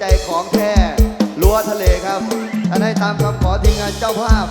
ใจของแท้ลัวทะเลครับท่านให้ตามคำขอทีมงานเจ้าภาพ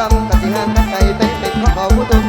ลำกะสิห่ากันไกลเป็นของเขาผู้ตุ้ม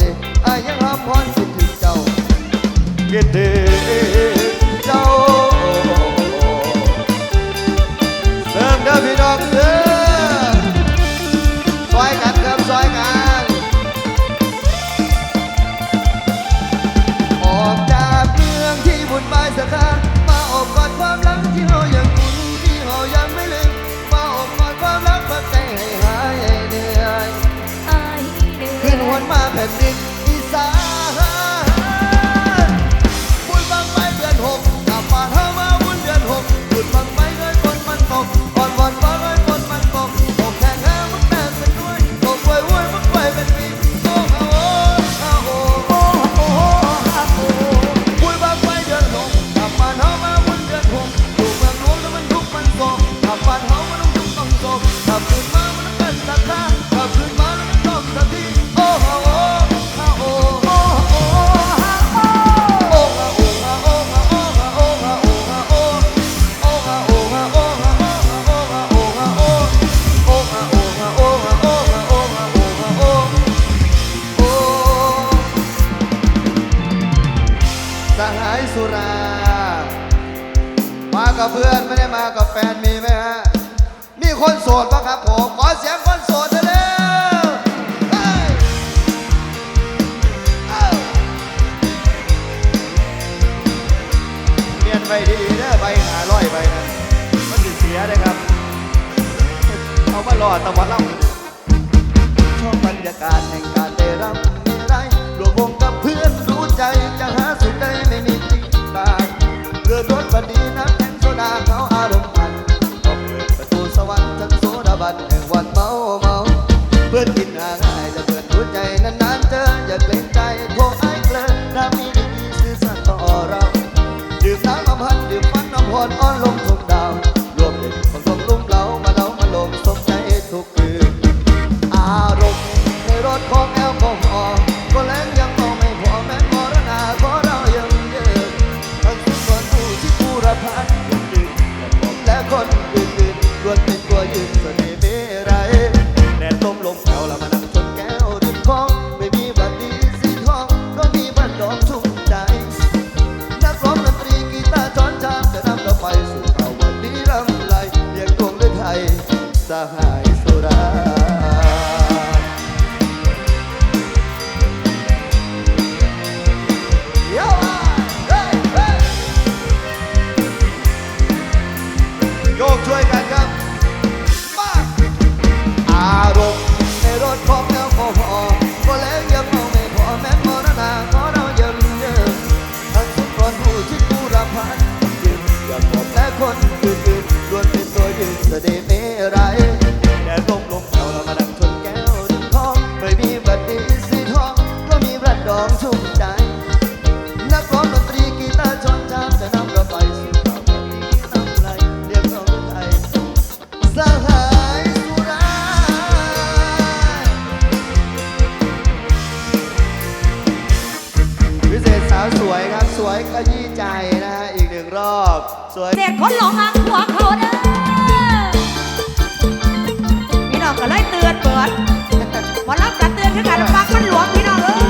ด้อายังหามอนสิถึงเจ้าเกิดเดเจ้าเสริมด้บิน้อกเด้อ and it ยเด็กคนหลงหักหัวเขาเด้อพี่น้องก็เลยเตือนเปิดหมอรับกระเตือนขึ้นการฟังมันหลวมพี่น้องเอ้